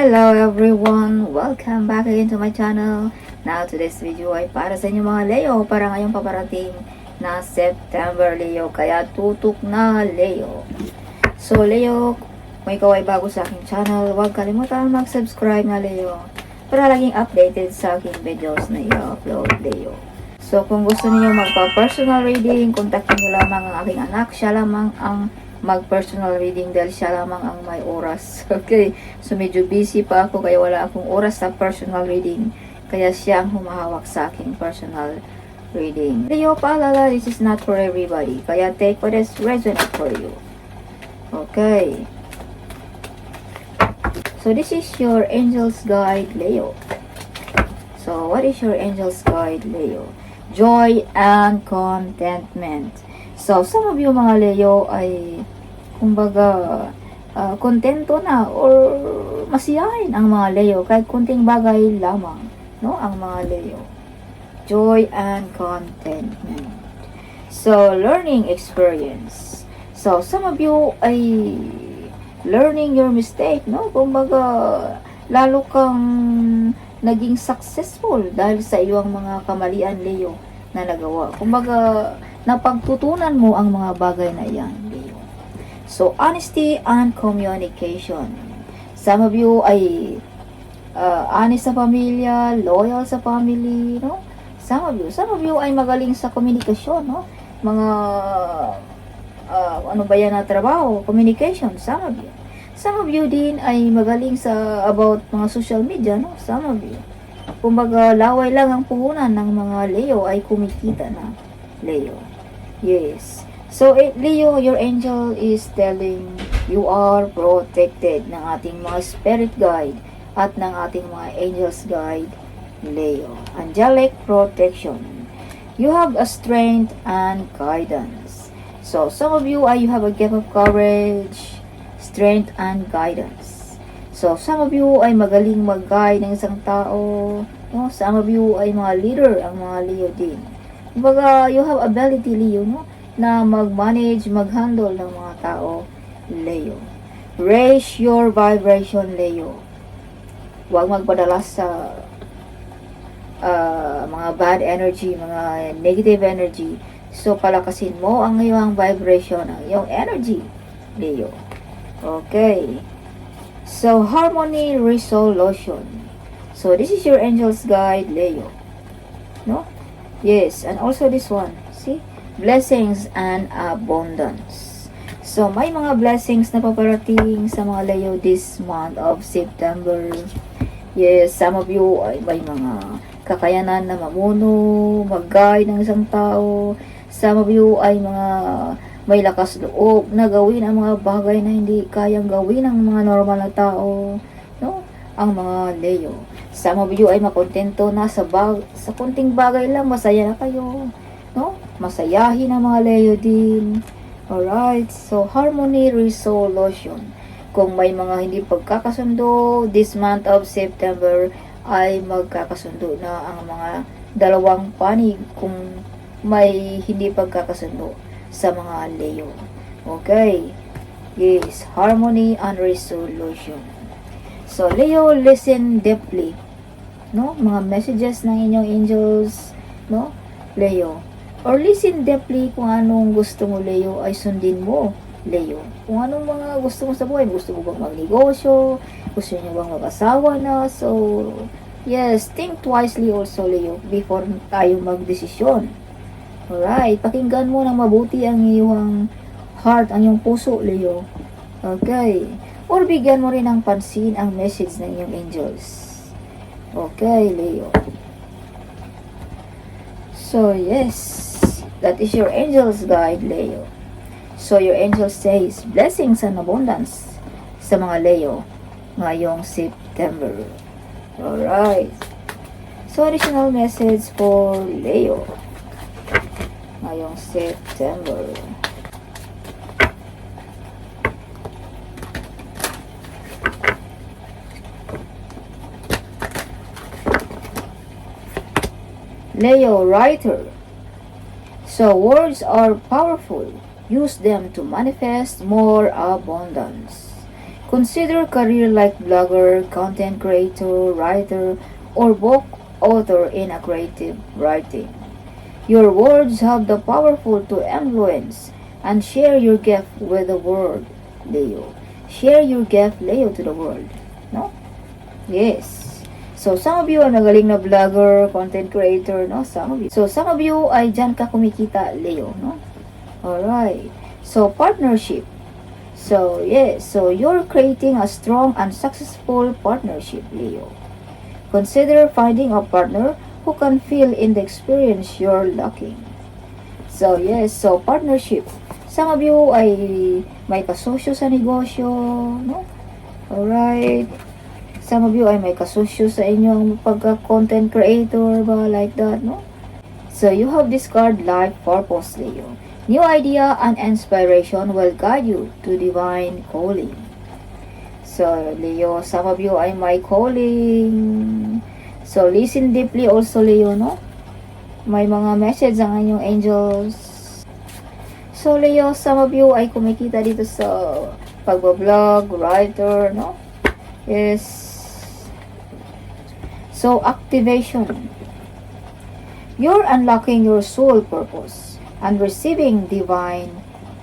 Hello everyone! Welcome back again to my channel. Now today's video ay para sa inyo mga Leo para ngayong paparating na September Leo. Kaya tutok na Leo. So Leo, kung ikaw ay bago sa aking channel, huwag kalimutan mag-subscribe na Leo para laging updated sa aking videos na i-upload Leo. So kung gusto niyo magpa-personal reading, kontakin niyo lamang ang aking anak. Siya lamang ang mag-personal reading dahil siya lamang ang may oras. Okay, so medyo busy pa ako kaya wala akong oras sa personal reading. Kaya siya ang humahawak sa aking personal reading. Leo, paalala, this is not for everybody. Kaya take what is resonate for you. Okay. So this is your angel's guide, Leo. So what is your angel's guide, Leo? Joy and contentment. So, some of you mga Leo ay, kumbaga, ah, kontento na or masiyahin ang mga Leo kahit kunting bagay lamang, no? Ang mga Leo. Joy and contentment. So, learning experience. So, some of you ay learning your mistake, no? Kumbaga, lalo kang naging successful dahil sa iyong mga kamalian, Leo, na nagawa. Kumbaga, napagtutunan mo ang mga bagay na Leo. So, honesty and communication. Some of you ay uh, honest sa pamilya, loyal sa family, no? Some of you, some of you ay magaling sa komunikasyon, no? Mga, uh, ano ba yan na trabaho? Communication, some of you. Some of you din ay magaling sa about mga social media, no? Some of you. Kumbaga, laway lang ang puhunan ng mga Leo ay kumikita na. Leo. Yes. So, eh, Leo, your angel is telling you are protected ng ating mga spirit guide at ng ating mga angels guide, Leo. Angelic protection. You have a strength and guidance. So, some of you, ay you have a gift of courage, strength, and guidance. So, some of you ay magaling mag-guide ng isang tao. No? Some of you ay mga leader, ang mga Leo din. Kumbaga, you have ability, Leo, no? na mag-manage, mag-handle ng mga tao, Leo. Raise your vibration, Leo. Huwag magpadala sa ah, mga bad energy, mga negative energy. So, palakasin mo ang iyong vibration, ang iyong energy, Leo. Okay. So, harmony resolution. So, this is your angel's guide, Leo. Yes, and also this one. See? Blessings and abundance. So, may mga blessings na paparating sa mga Leo this month of September. Yes, some of you ay may mga kakayanan na mamuno, mag-guide ng isang tao. Some of you ay mga may lakas loob na gawin ang mga bagay na hindi kayang gawin ng mga normal na tao. No? Ang mga Leo. Of you ay makontento na sa, bag, sa kunting bagay lang, masaya na kayo. No? Masayahin ang mga Leo din. Alright, so harmony resolution. Kung may mga hindi pagkakasundo, this month of September ay magkakasundo na ang mga dalawang panig kung may hindi pagkakasundo sa mga Leo. Okay. Yes, harmony and resolution. So, Leo, listen deeply. No? Mga messages ng inyong angels. No? Leo. Or listen deeply kung anong gusto mo, Leo, ay sundin mo, Leo. Kung anong mga gusto mo sa buhay. Gusto mo bang magnegosyo? Gusto niyo bang mag-asawa na? So, yes, think wisely also, Leo, before tayo magdesisyon. Alright, pakinggan mo ng mabuti ang iyong heart, ang iyong puso, Leo. Okay. Or bigyan mo rin ng pansin ang message ng iyong angels. Okay, Leo. So, yes. That is your angel's guide, Leo. So, your angel says, blessings and abundance sa mga Leo ngayong September. Alright. So, additional message for Leo ngayong September. Leo writer. So words are powerful. Use them to manifest more abundance. Consider career like blogger, content creator, writer, or book author in a creative writing. Your words have the powerful to influence and share your gift with the world, Leo. Share your gift, Leo, to the world. No? Yes. So, some of you ay magaling na vlogger, content creator, no? Some of you. So, some of you ay dyan ka kumikita, Leo, no? Alright. So, partnership. So, yes. So, you're creating a strong and successful partnership, Leo. Consider finding a partner who can feel in the experience you're lacking. So, yes. So, partnership. Some of you ay may kasosyo sa negosyo, no? Alright. Some of you ay may kasosyo sa inyong pagka-content creator ba, like that, no? So, you have discovered life purpose, Leo. New idea and inspiration will guide you to divine calling. So, Leo, some of you ay may calling. So, listen deeply also, Leo, no? May mga message ang inyong angels. So, Leo, some of you ay kumikita dito sa pagbablog, writer, no? Yes. So, activation. You're unlocking your soul purpose and receiving divine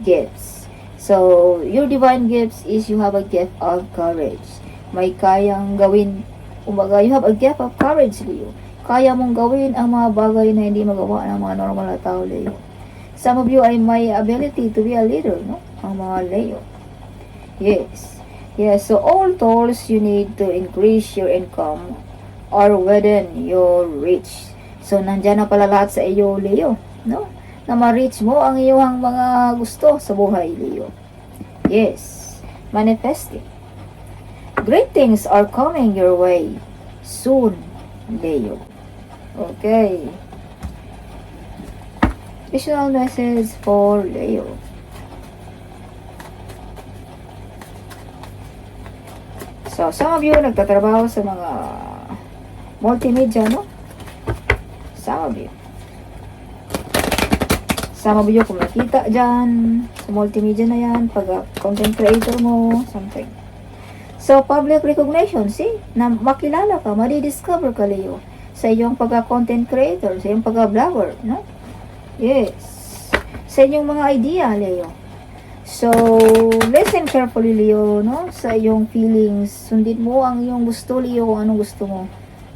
gifts. So, your divine gifts is you have a gift of courage. May kayang gawin, kumbaga, you have a gift of courage, Leo. Kaya mong gawin ang mga bagay na hindi magawa ng mga normal na tao, Leo. Some of you ay may ability to be a leader, no? Ang mga Leo. Yes. Yes, so all tools you need to increase your income are within your reach. So, nandyan na pala lahat sa iyo, Leo. No? Na ma-reach mo ang iyong mga gusto sa buhay, Leo. Yes. Manifesting. Great things are coming your way soon, Leo. Okay. Visual message for Leo. So, some of you nagtatrabaho sa mga multimedia, no? You. Some of you kung nakita dyan sa multimedia na yan, pag uh, content creator mo, something. So, public recognition, see? Na makilala ka, madidiscover ka, Leo, sa iyong pagka-content creator, sa iyong pagka-vlogger, no? Yes. Sa inyong mga idea, Leo. So, listen carefully, Leo, no? Sa iyong feelings. Sundin mo ang iyong gusto, Leo, kung anong gusto mo.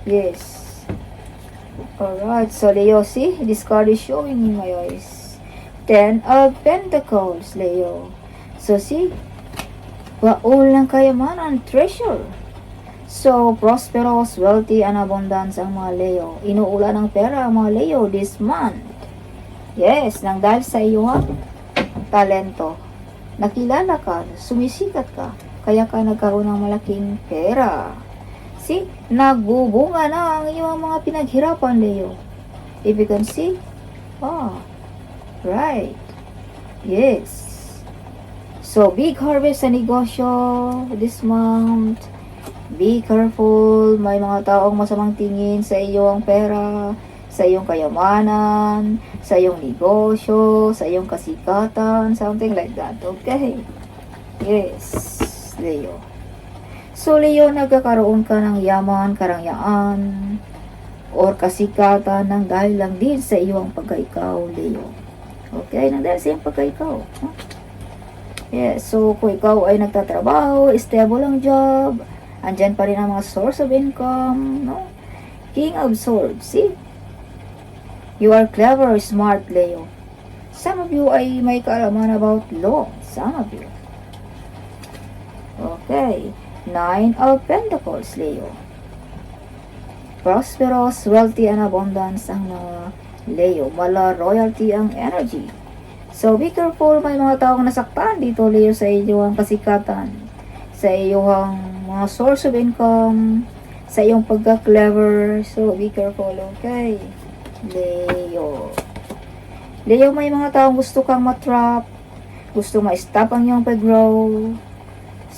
Yes. Alright, so Leo, see? This card is showing in my eyes. Ten of Pentacles, Leo. So, see? Baul ng kayamanan, treasure. So, prosperous, wealthy, and abundance ang mga Leo. Inuula ng pera ang mga Leo this month. Yes, nang dahil sa iyo ha, talento. Nakilala ka, sumisikat ka, kaya ka nagkaroon ng malaking pera. See, nagbubunga na ang iyong mga pinaghirapan, Leo. If you can see, ah, right. Yes. So, big harvest sa negosyo this month. Be careful. May mga taong masamang tingin sa iyong pera, sa iyong kayamanan, sa iyong negosyo, sa iyong kasikatan, something like that. Okay? Yes, Leo. So, Leo, nagkakaroon ka ng yaman, karangyaan, or kasikatan ng dahil lang din sa iyong pagkaikaw, Leo. Okay? Nang dahil sa iyong pagkaikaw. Huh? Yes, so kung ikaw ay nagtatrabaho, stable ang job, andyan pa rin ang mga source of income, no? King of Swords, see? You are clever, smart, Leo. Some of you ay may kaalaman about law. Some of you. Okay. Nine of Pentacles, Leo. Prosperous, wealthy, and abundance ang mga Leo. Mala royalty ang energy. So, be careful. May mga taong nasaktan dito, Leo, sa iyong kasikatan. Sa iyong mga source of income. Sa iyong pagka-clever. So, be careful, okay? Leo. Leo, may mga taong gusto kang matrap. Gusto ma-stop ang iyong pag-grow.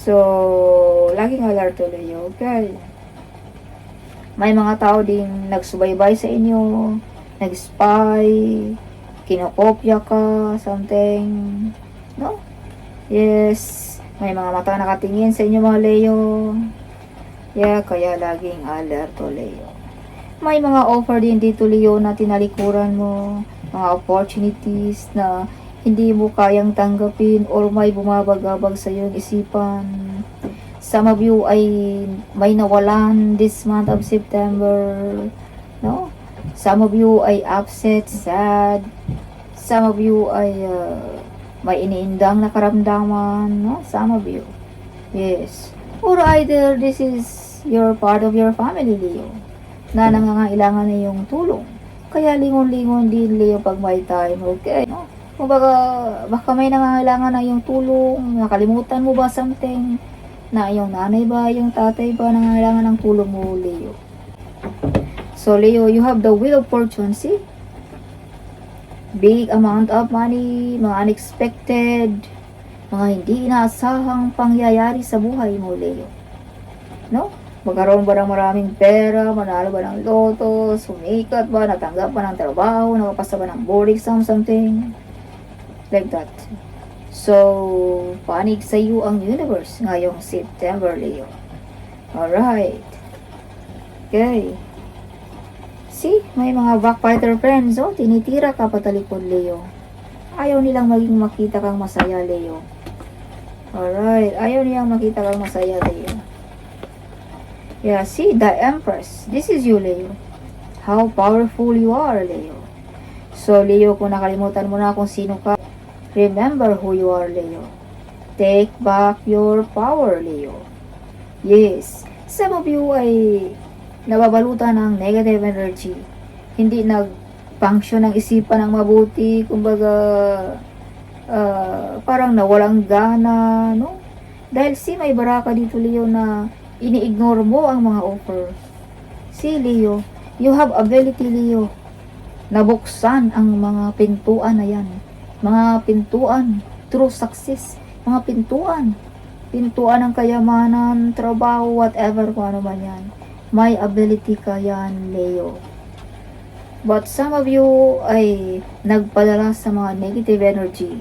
So, laging alerto, Leo, okay? May mga tao ding nagsubaybay sa inyo, nag-spy, kinokopya ka, something, no? Yes, May mga mata nakatingin sa inyo mga Leo. Yeah, kaya laging alerto Leo. May mga offer din dito Leo na tinalikuran mo. Mga opportunities na hindi mo kayang tanggapin or may bumabagabag sa iyong isipan. Some of you ay may nawalan this month of September. No? Some of you ay upset, sad. Some of you ay uh, may iniindang na karamdaman. No? Some of you. Yes. Or either this is your part of your family, Leo, na nangangailangan na yung tulong. Kaya lingon-lingon din, Leo, pag may time, okay? No? Kumbaga, baka may nangangailangan na yung tulong, nakalimutan mo ba something, na yung nanay ba, yung tatay ba, nangangailangan ng tulong mo, Leo. So, Leo, you have the wheel of fortune, see? Big amount of money, mga unexpected, mga hindi inaasahang pangyayari sa buhay mo, Leo. No? Magkaroon ba ng maraming pera, manalo ba ng loto, sumikat ba, natanggap ba ng trabaho, nakapasa ba ng board exam, something like that. So, panig sa iyo ang universe ngayong September, Leo. Alright. Okay. See, may mga backfighter friends, oh, tinitira ka patalikod, Leo. Ayaw nilang maging makita kang masaya, Leo. Alright, ayaw nilang makita kang masaya, Leo. Yeah, see, the Empress. This is you, Leo. How powerful you are, Leo. So, Leo, kung nakalimutan mo na kung sino ka, remember who you are, Leo. Take back your power, Leo. Yes, some of you ay nababalutan ng negative energy. Hindi nag-function ng isipan ng mabuti, kumbaga, ah, parang nawalang gana, no? Dahil si may baraka dito, Leo, na ini-ignore mo ang mga offer. Si Leo, you have ability, Leo. Nabuksan ang mga pintuan na yan. Mga pintuan, true success. Mga pintuan. Pintuan ng kayamanan, trabaho, whatever kung ano man yan. May ability ka yan, Leo. But some of you ay nagpadala sa mga negative energy.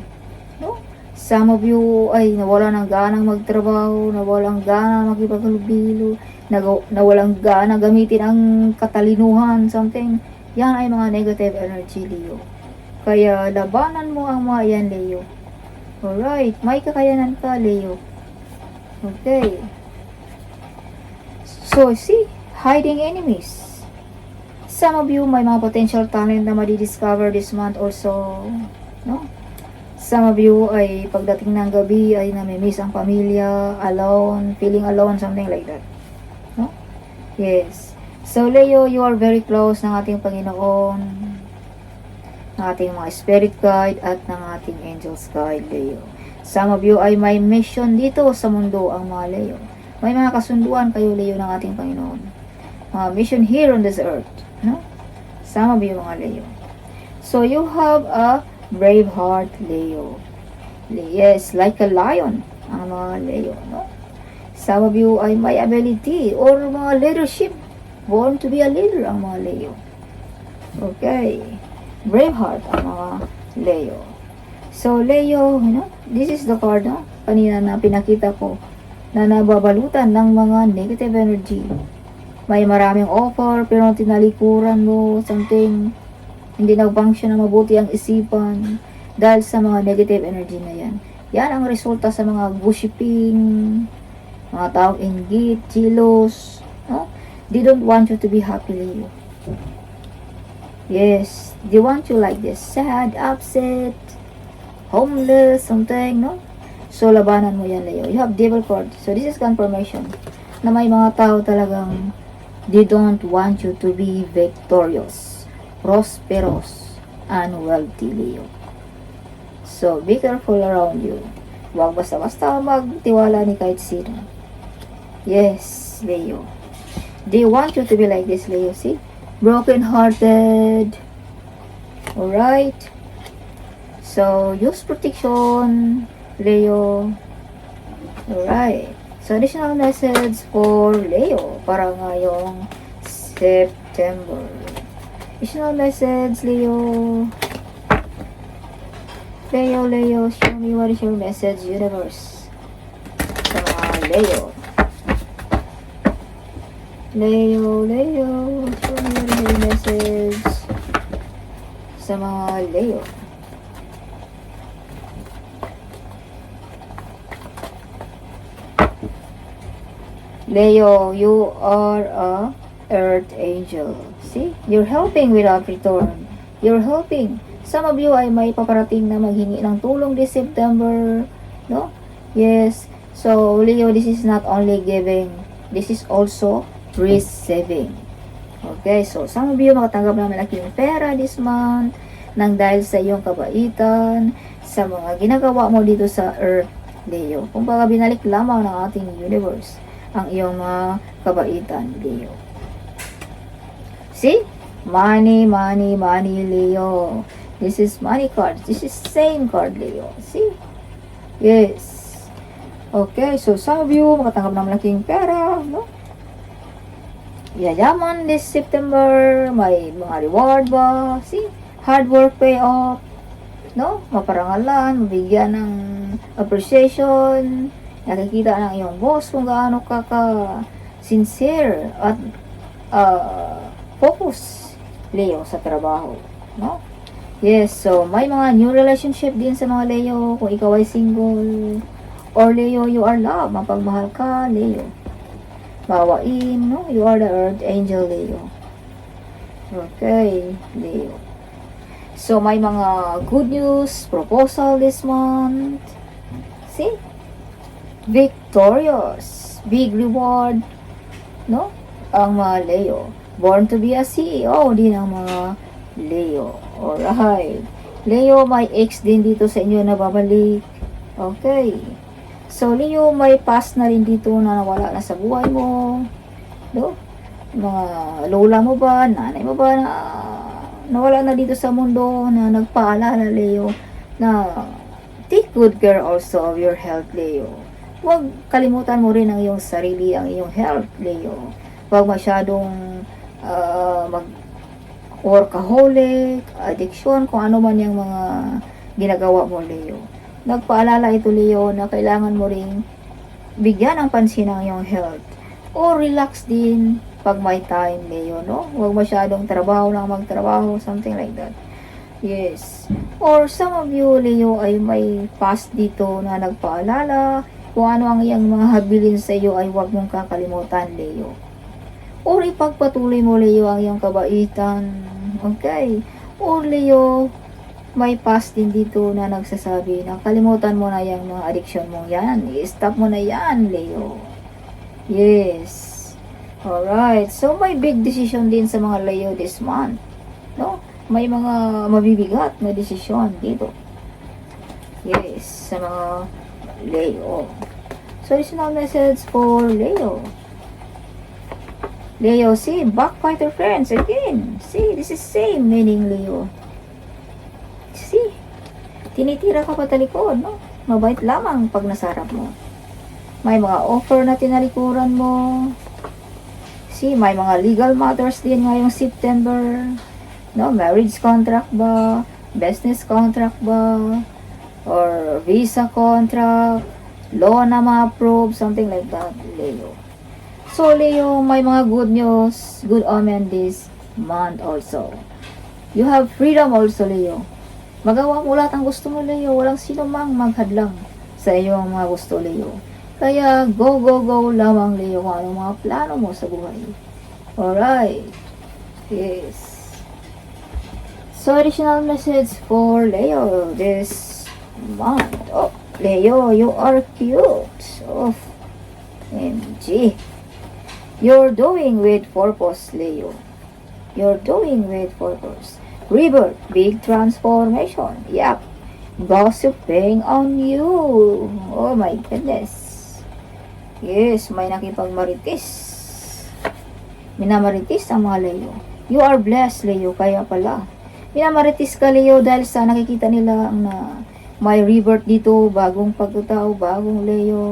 No? Some of you ay nawala ng ganang magtrabaho, nawalang gana makipaghalubilo, nag- nawalang gana gamitin ang katalinuhan, something. Yan ay mga negative energy, Leo. Kaya labanan mo ang mga yan, Leo. Alright, may kakayanan ka, Leo. Okay. So, see, hiding enemies. Some of you may mga potential talent na madi-discover this month also. No? Some of you ay pagdating ng gabi ay namimiss ang pamilya, alone, feeling alone, something like that. No? Yes. So, Leo, you are very close ng ating Panginoon, ng ating mga spirit guide, at ng ating angels guide, Leo. Some of you ay may mission dito sa mundo ang mga Leo. May mga kasunduan kayo, Leo, ng ating Panginoon. Mga mission here on this earth. No? Some of you, mga Leo. So, you have a brave heart, Leo. Yes, like a lion, ang mga Leo, no? Some of you ay may ability or mga leadership. Born to be a leader ang mga Leo. Okay. Brave heart ang mga Leo. So, Leo, you know, this is the card, no? Kanina na pinakita ko na nababalutan ng mga negative energy. May maraming offer, pero tinalikuran mo, something, hindi nag-function na mabuti ang isipan dahil sa mga negative energy na yan. Yan ang resulta sa mga gossiping, mga taong inggit, jealous, no? They don't want you to be happy, Leo. Yes, they want you like this, sad, upset, homeless, something, no? So, labanan mo yan, Leo. You have devil card. So, this is confirmation na may mga tao talagang they don't want you to be victorious, prosperous, and wealthy, Leo. So, be careful around you. Huwag basta-basta magtiwala ni kahit sino. Yes, Leo. They want you to be like this, Leo. See? Broken-hearted. Alright? So, use protection, Leo. Alright. So, additional message for Leo para ngayong September. Additional message, Leo. Leo, Leo, show me what is your message, universe. Leo. Leo, Leo. Show me your message sa mga Leo. Leo, you are a earth angel. See? You're helping without return. You're helping. Some of you ay may paparating na maghingi ng tulong this September. No? Yes. So, Leo, this is not only giving. This is also receiving. Okay, so some of you makatanggap ng malaking pera this month nang dahil sa iyong kabaitan, sa mga ginagawa mo dito sa Earth, Leo. Kung baga binalik lamang ng ating universe ang iyong mga kabaitan, Leo. See? Money, money, money, Leo. This is money card. This is same card, Leo. See? Yes. Okay, so some of you makatanggap ng malaking pera, no? Yayaman this September, may mga reward ba? See? Hard work pay off. No? Maparangalan, mabigyan ng appreciation, nakikita ng iyong boss kung gaano ka ka sincere at uh, focus Leo sa trabaho. No? Yes, so may mga new relationship din sa mga Leo kung ikaw ay single or Leo, you are love, mapagmahal ka, Leo. Mawain, no? You are the earth angel, Leo. Okay, Leo. So, may mga good news, proposal this month. See? Victorious. Big reward. No? Ang mga Leo. Born to be a CEO din ang mga Leo. Alright. Leo, may ex din dito sa inyo na babalik. Okay. So, Leo, may past na rin dito na nawala na sa buhay mo. No? Mga lola mo ba, nanay mo ba na nawala na dito sa mundo na nagpaalala, Leo, na take good care also of your health, Leo. Huwag kalimutan mo rin ang iyong sarili, ang iyong health, Leo. Huwag masyadong ah, mag workaholic, addiction, kung ano man yung mga ginagawa mo, Leo. Nagpaalala ito, Leo, na kailangan mo ring bigyan ng pansin ang iyong health. O relax din pag may time, Leo, no? Huwag masyadong trabaho lang magtrabaho, something like that. Yes. Or some of you, Leo, ay may past dito na nagpaalala kung ano ang iyang mga habilin sa iyo ay huwag mong kakalimutan, Leo. Or ipagpatuloy mo, Leo, ang iyong kabaitan. Okay. Or, Leo, may past din dito na nagsasabi na kalimutan mo na yung mga addiction mo yan. I-stop mo na yan, Leo. Yes. Alright. So, may big decision din sa mga Leo this month. No? May mga mabibigat na desisyon dito. Yes. Sa mga Leo. So, additional message for Leo. Leo, see, backfighter friends again. See, this is same meaning Leo. Tinitira ka pa talikod, no? Mabait lamang pag nasarap mo. May mga offer na tinalikuran mo. See, may mga legal matters din ngayong September. No, marriage contract ba? Business contract ba? Or visa contract? Law na ma-approve? Something like that, Leo. So, Leo, may mga good news, good omen this month also. You have freedom also, Leo. Magawa mo lahat ang gusto mo, Leo. Walang sino mang maghadlang sa iyong mga gusto, Leo. Kaya, go, go, go lamang, Leo, kung anong mga plano mo sa buhay. Alright. Yes. So, additional message for Leo this month. Oh, Leo, you are cute. Oh, MG. You're doing with purpose, Leo. You're doing with purpose. Rebirth, big transformation. Yep. Gossiping on you. Oh my goodness. Yes, may nakipagmaritis. Minamaritis ang mga Leo. You are blessed, Leo, kaya pala. Minamaritis ka, Leo, dahil sa nakikita nila na may rebirth dito, bagong pagkatao, bagong Leo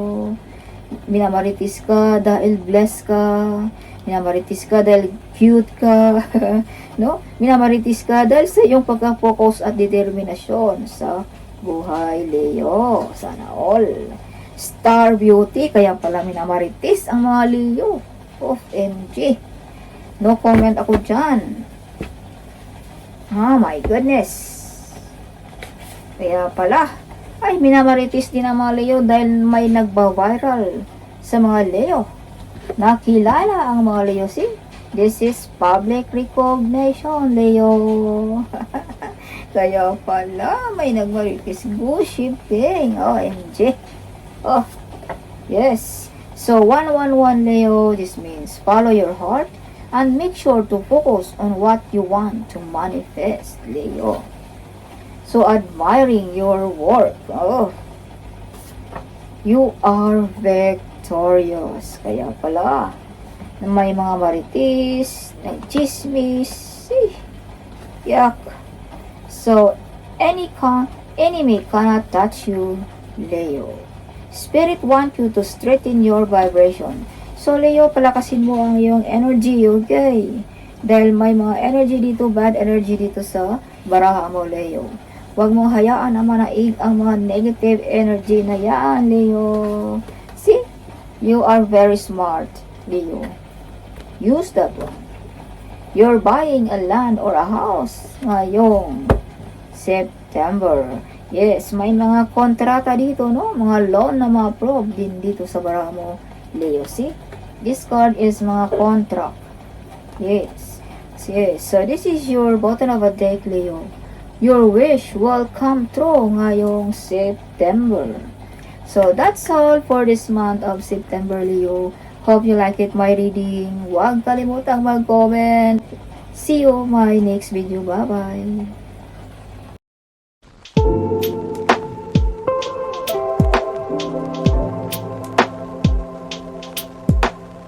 minamaritis ka dahil blessed ka, minamaritis ka dahil cute ka, no? Minamaritis ka dahil sa iyong pagka-focus at determinasyon sa buhay, Leo. Sana all. Star Beauty. Kaya pala minamaritis ang mga Leo. Of MG. No comment ako dyan. Oh my goodness. Kaya pala, ay minamaritis din ang mga Leo dahil may nagba-viral sa mga Leo. Nakilala ang mga Leo. See? This is public recognition, Leo. Kaya pala, may nagmaritis gossiping. OMG. Oh, yes. So, 111 Leo, this means follow your heart and make sure to focus on what you want to manifest, Leo. So, admiring your work. Oh, you are victorious. Kaya pala, na may mga maritis, nagchismis, eh, yak. So, any con enemy cannot touch you, Leo. Spirit want you to straighten your vibration. So, Leo, palakasin mo ang iyong energy, okay? Dahil may mga energy dito, bad energy dito sa baraha mo, Leo. Huwag mong hayaan na manaig ang mga negative energy na yan, Leo. You are very smart, Leo. Use that one. You're buying a land or a house ngayong September. Yes, may mga kontrata dito, no? Mga loan na mga prob din dito sa baraha mo, Leo. See? This card is mga contract. Yes. Yes. So, this is your bottom of a deck, Leo. Your wish will come true ngayong September. So, that's all for this month of September, Leo. Hope you like it, my reading. Huwag kalimutang mag-comment. See you my next video. Bye-bye.